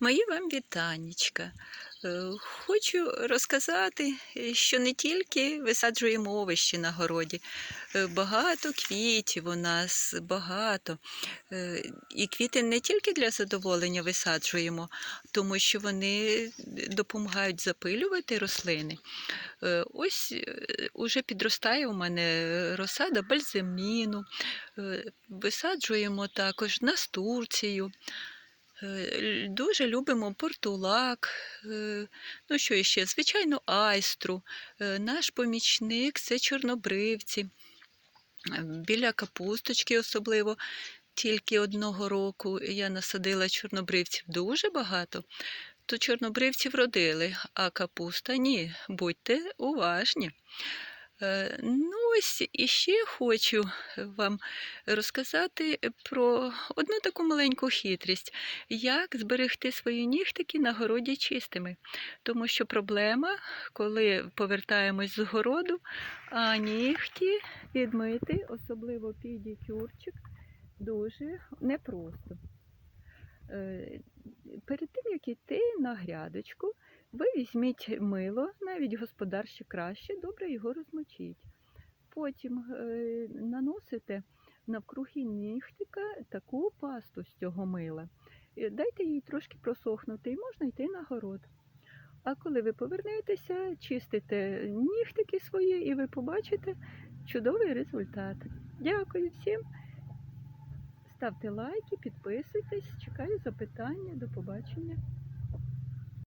Мої вам вітанечка. Е, Хочу розказати, е, що не тільки висаджуємо овощі на городі, Е, багато квітів у нас, багато. І квіти не тільки для задоволення висаджуємо, тому що вони допомагають запилювати рослини. Ось уже підростає у мене розсада бальзаміну, висаджуємо також настурцію. Е, Дуже любимо портулак, е, ну що іще, звичайно, айстру. Е, Наш помічник це чорнобривці. Біля капусточки особливо. Тільки одного року я насадила чорнобривців дуже багато, то чорнобривці вродили, а капуста ні. Будьте уважні. Ну, ось іще хочу вам розказати про одну таку маленьку хитрість, як зберегти свої нігтики на городі чистими. Тому що проблема, коли повертаємось з городу, а нігті відмити, особливо педикюрчик, дуже непросто. Е, Перед тим, як йти на грядочку, ви візьміть мило, навіть господарще краще, добре його розмочіть. Потім е, наносите навкруги нігтика таку пасту з цього мила. Е, Дайте їй трошки просохнути і можна йти на город. А коли ви повернетеся, чистите нігтики свої і ви побачите чудовий результат. Дякую всім. Ставте лайки, підписуйтесь, чекаю запитання. До побачення.